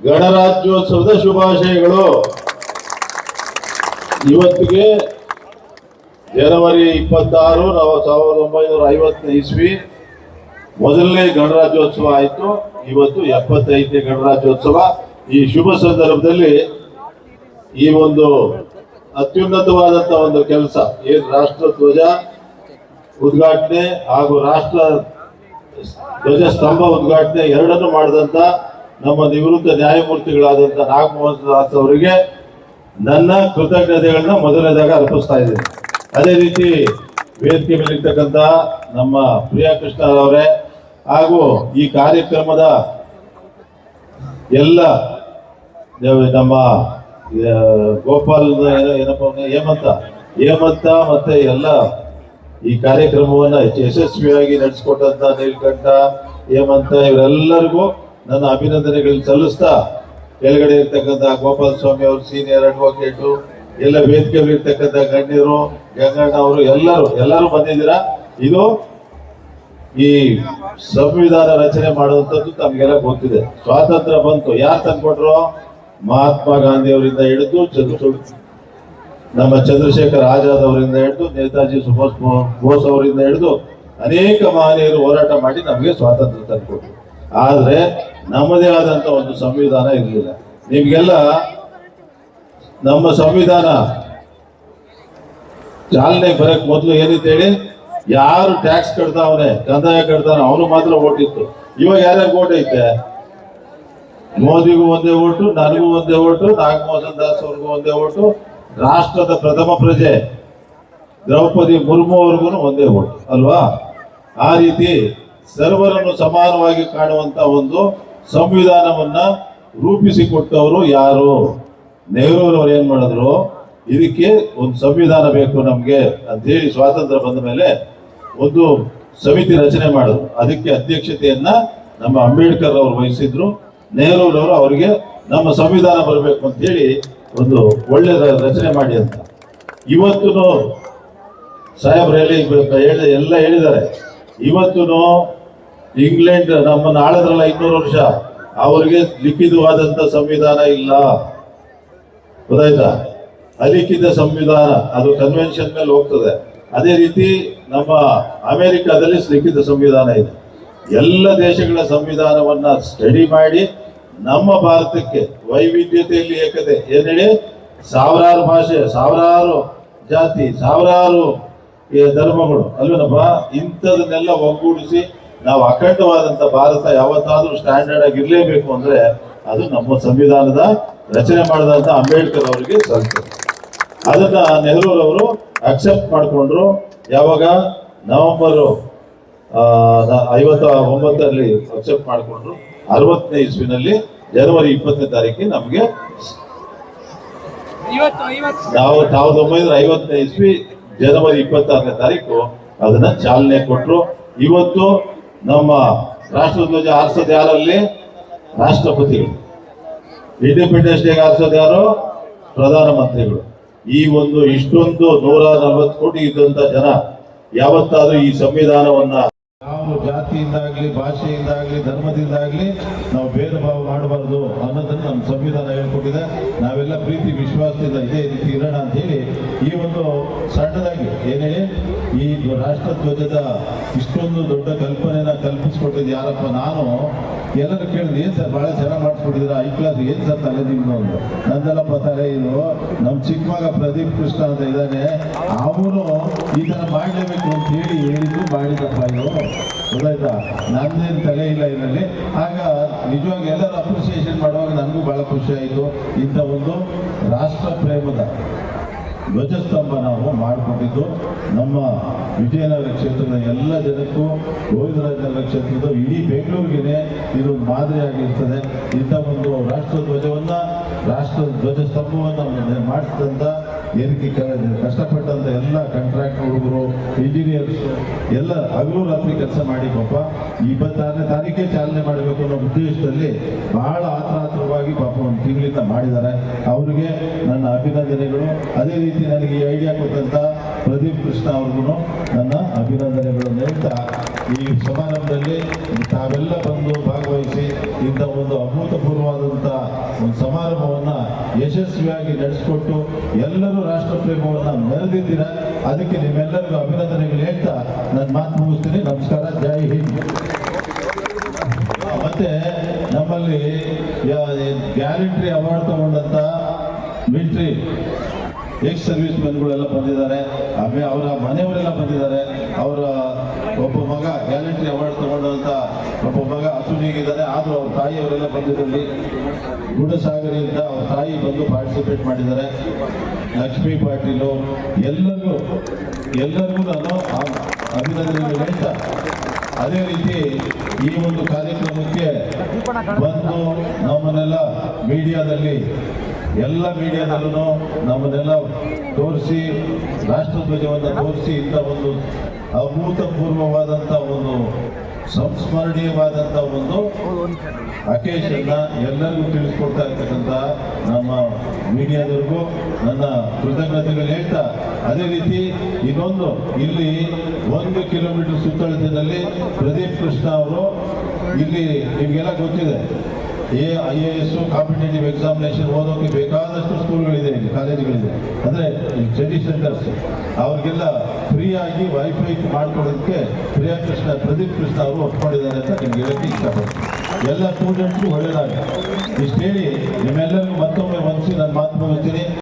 ಗಣರಾಜ್ಯೋತ್ಸವದ ಶುಭಾಶಯಗಳು. ಇವತ್ತಿಗೆ ಜನವರಿ ಇಪ್ಪತ್ತಾರು, ನಾವು ಸಾವಿರದ ಒಂಬೈನೂರ ಐವತ್ತನೇ ಇಸ್ವಿ. ಮೊದಲನೇ ಗಣರಾಜ್ಯೋತ್ಸವ ಆಯಿತು. ಇವತ್ತು ಎಪ್ಪತ್ತೈದನೇ ಗಣರಾಜ್ಯೋತ್ಸವ. ಈ ಶುಭ ಸಂದರ್ಭದಲ್ಲಿ ಈ ಒಂದು ಅತ್ಯುನ್ನತವಾದಂತ ಒಂದು ಕೆಲಸ, ಏನು ರಾಷ್ಟ್ರ ಧ್ವಜ ಉದ್ಘಾಟನೆ ಹಾಗೂ ರಾಷ್ಟ್ರ ಧ್ವಜ ಸ್ತಂಭ ಉದ್ಘಾಟನೆ ಎರಡನ್ನು ಮಾಡಿದಂತ ನಮ್ಮ ನಿವೃತ್ತ ನ್ಯಾಯಮೂರ್ತಿಗಳಾದಂತ ನಾಗಮೋಹನ್ ದಾಸ್ ಅವರಿಗೆ ನನ್ನ ಕೃತಜ್ಞತೆಗಳನ್ನ ಮೊದಲನೇದಾಗ ಅರ್ಪಿಸ್ತಾ ಇದ್ದೀನಿ ಅದೇ ರೀತಿ ವೇದಿಕೆ ಮೇಲಿರ್ತಕ್ಕಂಥ ನಮ್ಮ ಪ್ರಿಯಾ ಕೃಷ್ಣ ಅವರೇ ಹಾಗೂ ಈ ಕಾರ್ಯಕ್ರಮದ ಎಲ್ಲ ನಮ್ಮ ಗೋಪಾಲ್ ಏನ- ಏನಪ್ಪ? ಹೇಮಂತ ಹೇಮಂತ ಮತ್ತೆ ಎಲ್ಲ ಈ ಕಾರ್ಯಕ್ರಮವನ್ನ ಯಶಸ್ವಿಯಾಗಿ ನಡೆಸಿಕೊಟ್ಟಂತ ನೀಲ್ಕಂಠ, ಹೇಮಂತ, ಇವರೆಲ್ಲರಿಗೂ ನನ್ನ ಅಭಿನಂದನೆಗಳು ಸಲ್ಲಿಸ್ತಾ ಕೆಳಗಡೆ ಇರ್ತಕ್ಕಂಥ ಗೋಪಾಲ ಸ್ವಾಮಿ ಅವರು ಸೀನಿಯರ್ ಅಡ್ವೊಕೇಟು ಎಲ್ಲ ವೇದಿಕೆಗಳು ಇರ್ತಕ್ಕಂಥ ಗಣ್ಯರು, ಗಂಗಣ್ಣ ಅವರು, ಎಲ್ಲರೂ ಎಲ್ಲರೂ ಬಂದಿದ್ದೀರಾ? ಇದು ಈ ಸಂವಿಧಾನ ರಚನೆ ಮಾಡುವಂಥದ್ದು ತಮಗೆಲ್ಲ ಗೊತ್ತಿದೆ. ಸ್ವಾತಂತ್ರ್ಯ ಬಂತು. ಯಾರು ತಂದ್ಕೊಟ್ರು? ಮಹಾತ್ಮ ಗಾಂಧಿ ಅವರಿಂದ ಹಿಡಿದು ಚಂದ್ರ ನಮ್ಮ ಚಂದ್ರಶೇಖರ್ ಆಜಾದ್ ಅವರಿಂದ ಹಿಡಿದು ನೇತಾಜಿ ಸುಭಾಷ್ ಬೋಸ್ ಅವರಿಂದ ಹಿಡಿದು ಅನೇಕ ಮಹನೀಯರು ಹೋರಾಟ ಮಾಡಿ ನಮಗೆ ಸ್ವಾತಂತ್ರ್ಯ ತಂದುಕೊಟ್ರು. ಆದರೆ ನಮ್ಮದೇ ಆದಂತ ಒಂದು ಸಂವಿಧಾನ ಇರಲಿಲ್ಲ. ನಿಮ್ಗೆಲ್ಲ ನಮ್ಮ ಸಂವಿಧಾನ ಚಾಲನೆ ಬರಕ್ ಮೊದಲು ಏನಿತ್ತು ಹೇಳಿ? ಯಾರು ಟ್ಯಾಕ್ಸ್ ಕಟ್ತಾವನೆ ಕಂದಾಯ ಕಟ್ತಾನ, ಅವನು ಮಾತ್ರ ಓಟ್ ಇತ್ತು ಇವಾಗ ಯಾರ್ಯಾರು ಓಟ್ ಐತೆ? ಮೋದಿಗೂ ಒಂದೇ ಓಟು, ನನಗೂ ಒಂದೇ ಓಟು, ನಾಗಮೋಹನ್ ದಾಸ್ ಅವ್ರಿಗೂ ಒಂದೇ ಓಟು ರಾಷ್ಟ್ರದ ಪ್ರಥಮ ಪ್ರಜೆ ದ್ರೌಪದಿ ಮುರ್ಮು ಅವ್ರಿಗೂ ಒಂದೇ ಓಟು, ಅಲ್ವಾ? ಆ ರೀತಿ ಸರ್ವರನ್ನು ಸಮಾನವಾಗಿ ಕಾಣುವಂತ ಒಂದು ಸಂವಿಧಾನವನ್ನ ರೂಪಿಸಿಕೊಟ್ಟವರು ಯಾರು? ನೆಹರೂರವ್ರು ಏನ್ ಮಾಡಿದ್ರು? ಇದಕ್ಕೆ ಒಂದು ಸಂವಿಧಾನ ಬೇಕು ನಮ್ಗೆ ಅಂತ ಹೇಳಿ ಸ್ವಾತಂತ್ರ್ಯ ಬಂದ ಮೇಲೆ ಒಂದು ಸಮಿತಿ ರಚನೆ ಮಾಡಿದ್ರು. ಅದಕ್ಕೆ ಅಧ್ಯಕ್ಷತೆಯನ್ನ ನಮ್ಮ ಅಂಬೇಡ್ಕರ್ ಅವರು ವಹಿಸಿದ್ರು. ನೆಹರೂರವರು ಅವರಿಗೆ ನಮ್ಮ ಸಂವಿಧಾನ ಬರಬೇಕು ಅಂತ ಹೇಳಿ ಒಂದು ಒಳ್ಳೆ ರಚನೆ ಮಾಡಿ ಅಂತ. ಇವತ್ತು ಸಾಹೇಬ್ ಹೇಳಿ ಎಲ್ಲ ಹೇಳಿದ್ದಾರೆ. ಇವತ್ತು ಇಂಗ್ಲೆಂಡ್ ನಮ್ಮ ಆಳದ್ರಲ್ಲ ಇನ್ನೂರು ವರ್ಷ. ಅವರಿಗೆ ಲಿಖಿತವಾದಂತ ಸಂವಿಧಾನ ಇಲ್ಲ. ಗೊತ್ತಾಯ್ತಾ? ಅಲಿಖಿತ ಸಂವಿಧಾನ, ಅದು ಕನ್ವೆನ್ಷನ್ ಮೇಲೆ ಹೋಗ್ತದೆ. ಅದೇ ರೀತಿ ನಮ್ಮ ಅಮೆರಿಕಾದಲ್ಲಿ ಲಿಖಿತ ಸಂವಿಧಾನ ಇದೆ. ಎಲ್ಲ ದೇಶಗಳ ಸಂವಿಧಾನವನ್ನ ಸ್ಟಡಿ ಮಾಡಿ ನಮ್ಮ ಭಾರತಕ್ಕೆ ವೈವಿಧ್ಯತೆಯಲ್ಲಿ ಏಕತೆ. ಏನೇಳಿ ಸಾವಿರಾರು ಭಾಷೆ, ಸಾವಿರಾರು ಜಾತಿ, ಸಾವಿರಾರು ಧರ್ಮಗಳು. ಅಲ್ವೇನಪ್ಪ? ಇಂಥದನ್ನೆಲ್ಲ ಒಗ್ಗೂಡಿಸಿ ನಾವು ಅಖಂಡವಾದಂಥ ಭಾರತ ಯಾವತ್ತಾದರೂ ಸ್ಟ್ಯಾಂಡರ್ಡ್ ಆಗಿ ಇರಲೇಬೇಕು ಅಂದ್ರೆ ಅದು ನಮ್ಮ ಸಂವಿಧಾನದ ರಚನೆ ಮಾಡಿದಂತ ಅಂಬೇಡ್ಕರ್ ಅವರಿಗೆ ಸಲ್ತದೆ ಅದನ್ನ ನೆಹರೂರವರು ಅಕ್ಸೆಪ್ಟ್ ಮಾಡಿಕೊಂಡ್ರು. ಯಾವಾಗ? ನವೆಂಬರ್ ಐವತ್ತ ಒಂಬತ್ತರಲ್ಲಿ ಅಕ್ಸೆಪ್ಟ್ ಮಾಡಿಕೊಂಡ್ರು. ಅರವತ್ತನೇ ಇಸ್ವಿನಲ್ಲಿ ಜನವರಿ ಇಪ್ಪತ್ತನೇ ತಾರೀಕಿಗೆ ನಮಗೆ ನಾವು ಸಾವಿರದ ಒಂಬೈನೂರ ಐವತ್ತನೇ ಇಸ್ವಿ ಜನವರಿ ಇಪ್ಪತ್ತಾರನೇ ತಾರೀಕು ಅದನ್ನ ಚಾಲನೆ ಕೊಟ್ಟರು ಇವತ್ತು ನಮ್ಮ ರಾಷ್ಟ್ರಧ್ವಜ ಆರಿಸೋದು ಯಾರಲ್ಲಿ? ರಾಷ್ಟ್ರಪತಿಗಳು. ಇಂಡಿಪೆಂಡೆನ್ಸ್ ಡೇ ಆರಿಸೋದು ಯಾರು? ಪ್ರಧಾನಮಂತ್ರಿಗಳು. ಈ ಒಂದು ಇಷ್ಟೊಂದು ನೂರ ನಲವತ್ತು ಕೋಟಿ ಇದ್ದಂತ ಜನ ಯಾವತ್ತಾದ್ರೂ ಈ ಸಂವಿಧಾನವನ್ನ ಯಾವ ಜಾತಿಯಿಂದಾಗ್ಲಿ, ಭಾಷೆಯಿಂದಾಗ್ಲಿ, ಧರ್ಮದಿಂದಾಗ್ಲಿ ನಾವು ಭೇದ ಭಾವ ಮಾಡಬಾರ್ದು ಅನ್ನೋದನ್ನ ನಮ್ಮ ಸಂವಿಧಾನ ಹೇಳ್ಕೊಟ್ಟಿದೆ. ನಾವೆಲ್ಲ ಪ್ರೀತಿ, ವಿಶ್ವಾಸದಿಂದ ಇದೇ ರೀತಿ ಇರೋಣ ಹೇಳಿ ಈ ಒಂದು ಸಣ್ಣದಾಗಿ ಏನೇ ಈ ಈ ರಾಷ್ಟ್ರಧ್ವಜದ ಇಷ್ಟೊಂದು ದೊಡ್ಡ ಕಲ್ಪನೆನ ಕಲ್ಪಿಸ್ಕೊಟ್ಟಿದ್ದು ಯಾರಪ್ಪ ನಾನು, ಎಲ್ಲರೂ ಕೇಳಿದ್ರು, ಏನು ಸರ್ ಭಾಳ ಚೆನ್ನಾಗಿ ಮಾಡಿಸ್ಕೊಟ್ಟಿದ್ರು ಐ ಕ್ಲಾಸ್ ಏನು ಸರ್ ತಲೆ ನಿಮ್ಮನ್ನು ಒಂದು ನಂದಲ್ಲಪ್ಪ ತಲೆ ಇದು ನಮ್ಮ ಚಿಕ್ಕ ಮಗ ಪ್ರದೀಪ್ ಕೃಷ್ಣ ಅಂತ ಇದ್ದಾನೆ. ಅವನು ಈ ಥರ ಮಾಡಲೇಬೇಕು ಅಂತ ಹೇಳಿ ಹೇಳಿದ್ದು ಮಾಡಿದಪ್ಪ ಇದು. ಗೊತ್ತಾಯ್ತಾ ನಂದೇನು ತಲೆ ಇಲ್ಲ ಇದರಲ್ಲಿ. ಆಗ ನಿಜವಾಗಿ ಎಲ್ಲರೂ ಅಪ್ರಿಸಿಯೇಷನ್ ಮಾಡುವಾಗ ನನಗೂ ಬಹಳ ಖುಷಿ ಆಯಿತು. ಇಂಥ ಒಂದು ರಾಷ್ಟ್ರ ಪ್ರೇಮದ ಧ್ವಜಸ್ತಂಭ ನಾವು ಮಾಡಿಕೊಟ್ಟಿದ್ದು. ನಮ್ಮ ವಿಜಯನಗರ ಕ್ಷೇತ್ರದ ಎಲ್ಲ ಜನಕ್ಕೂ, ಗೋವಿಂದರಾಜನಗರ ಕ್ಷೇತ್ರದ ಇಡೀ ಬೆಂಗಳೂರಿಗೆ ಇದು ಮಾದರಿಯಾಗಿರ್ತದೆ. ಇಂಥ ಒಂದು ರಾಷ್ಟ್ರ ಧ್ವಜವನ್ನ ರಾಷ್ಟ್ರ ಧ್ವಜ ಸ್ತಂಭವನ್ನು ಮಾಡಿಸಿದಂಥ ಏನಕ್ಕೆ ಕ- ಕಷ್ಟಪಟ್ಟಂತ ಎಲ್ಲ ಕಾಂಟ್ರಾಕ್ಟ್ ಹುಡುಗರು ಇಂಜಿನಿಯರ್ಸ್ ಎಲ್ಲ ಹಗಲು ರಾತ್ರಿ ಕೆಲಸ ಮಾಡಿ ಪಾಪ ಇಪ್ಪತ್ತಾರನೇ ತಾರೀಕೆ ಚಾಲನೆ ಮಾಡಬೇಕು ಅನ್ನೋ ಉದ್ದೇಶದಲ್ಲಿ ಬಹಳ ಆತ್ರಾತ್ರವಾಗಿ ಪಾಪ ಒಂದು ತಿಂಗಳಿಂದ ಮಾಡಿದ್ದಾರೆ. ಅವರಿಗೆ ನನ್ನ ಅಭಿನಂದನೆಗಳು. ಅದೇ ರೀತಿ ನನಗೆ ಈ ಐಡಿಯಾ ಕೊಟ್ಟಂತ ಪ್ರದೀಪ್ ಕೃಷ್ಣ ಅವ್ರಿಗೂ ನನ್ನ ಅಭಿನಂದನೆಗಳನ್ನು ಹೇಳ್ತಾ ಈ ಸಮಾರಂಭದಲ್ಲಿ ತಾವೆಲ್ಲ ಬಂದು ಭಾಗವಹಿಸಿ ಇಂಥ ಒಂದು ಅಭೂತಪೂರ್ವವಾದಂಥ ಒಂದು ಸಮಾರಂಭವನ್ನ ಯಶಸ್ವಿಯಾಗಿ ನಡೆಸಿಕೊಟ್ಟು ಎಲ್ಲರೂ ರಾಷ್ಟ್ರ ಪ್ರೇಮವನ್ನ ಮೆರೆದಿದ್ದೀರ? ಅದಕ್ಕೆ ನಿಮ್ಮೆಲ್ಲರಿಗೂ ಅಭಿನಂದನೆಗಳು ಹೇಳ್ತಾ ನನ್ನ ಮಾತು ಮುಗಿಸ್ತೀನಿ. ನಮಸ್ಕಾರ. ಜೈ ಹಿಂದ್. ಮತ್ತೆ ನಮ್ಮಲ್ಲಿ ಗ್ಯಾರಂಟ್ರಿ ಅವಾರ್ಡ್ ತಗೊಂಡಂತ ಮಿಲಿಟ್ರಿ. ಎಕ್ಸ್ ಸರ್ವಿಸ್ ಮೆನ್ಗಳೆಲ್ಲ ಬಂದಿದ್ದಾರೆ. ಆಮೇಲೆ ಅವರ ಮನೆಯವರೆಲ್ಲ ಬಂದಿದ್ದಾರೆ. ಅವರ ಒಬ್ಬ ಮಗ ಗ್ಯಾಲೆಂಟ್ರಿ ಅವಾರ್ಡ್ ತಗೊಂಡಂತ ಒಬ್ಬ ಮಗ ಅಸುನೀಗಿದ್ದಾರೆ ಆದರೂ ಅವ್ರ ತಾಯಿಯವರೆಲ್ಲ ಬಂದಿದ್ದಲ್ಲಿ ಗುಡಸಾಗರಿಯಿಂದ ಅವ್ರ ತಾಯಿ ಬಂದು ಪಾರ್ಟಿಸಿಪೇಟ್ ಮಾಡಿದ್ದಾರೆ. ಲಕ್ಷ್ಮೀ ಪಾಟೀಲು ಎಲ್ಲರಿಗೂ ಎಲ್ಲರಿಗೂ ನಾನು ಅಭಿನಂದನೆ ಹೇಳ್ತಾ, ಅದೇ ರೀತಿ ಈ ಒಂದು ಕಾರ್ಯಕ್ರಮಕ್ಕೆ ಬಂದು ನಮ್ಮನ್ನೆಲ್ಲ ಮೀಡಿಯಾದಲ್ಲಿ ಎಲ್ಲ ಮೀಡಿಯಾದಲ್ಲೂ ನಮ್ಮನ್ನೆಲ್ಲ ತೋರಿಸಿ, ರಾಷ್ಟ್ರಧ್ವಜವನ್ನು ತೋರಿಸಿ ಇಂಥ ಒಂದು ಅಭೂತಪೂರ್ವವಾದಂಥ ಒಂದು ಸಂಸ್ಮರಣೀಯವಾದಂಥ ಒಂದು ಅಕೇಶನ್ನ ಎಲ್ಲರಿಗೂ ತಿಳಿಸ್ಕೊಡ್ತಾ ಇರ್ತಕ್ಕಂಥ ನಮ್ಮ ಮೀಡಿಯಾದವ್ರಿಗೂ ನನ್ನ ಕೃತಜ್ಞತೆಗಳು ಹೇಳ್ತಾ, ಅದೇ ರೀತಿ ಇನ್ನೊಂದು, ಇಲ್ಲಿ ಒಂದು ಕಿಲೋಮೀಟರ್ ಸುತ್ತಳತೆಯಲ್ಲಿ ಪ್ರದೀಪ್ ಕೃಷ್ಣ ಅವರು, ಇಲ್ಲಿ ನಿಮಗೆಲ್ಲ ಗೊತ್ತಿದೆ A, I A S competitive examination ಓದೋಕೆ ಬೇಕಾದಷ್ಟು ಸ್ಕೂಲ್ಗಳಿದೆ, ಕಾಲೇಜುಗಳಿದೆ. ಅಂದರೆ ಸ್ಟಡಿ ಸೆಂಟರ್ಸ್, ಅವ್ರಿಗೆಲ್ಲ ಫ್ರೀ ಆಗಿ ವೈಫೈ ಮಾಡ್ಕೊಡೋದಕ್ಕೆ ಪ್ರಿಯಾ ಕೃಷ್ಣ, ಪ್ರದೀಪ್ ಕೃಷ್ಣ ಅವರು ಒಪ್ಕೊಂಡಿದ್ದಾರೆ ಅಂತ ನಿಮ್ಗೆ ಹೇಳಕ್ಕೆ ಇಷ್ಟಪಡ್ತೀನಿ. ಎಲ್ಲ ಸ್ಟೂಡೆಂಟ್ಸ್ಗೂ ಒಳ್ಳೆಯದಾಗಿ ಇಷ್ಟು ಹೇಳಿ ನಿಮ್ಮೆಲ್ಲರಿಗೂ ಮತ್ತೊಮ್ಮೆ ಒಂದ್ಸಿ ನಾನು ಮಾತು ಮುಗಿಸ್ತೀನಿ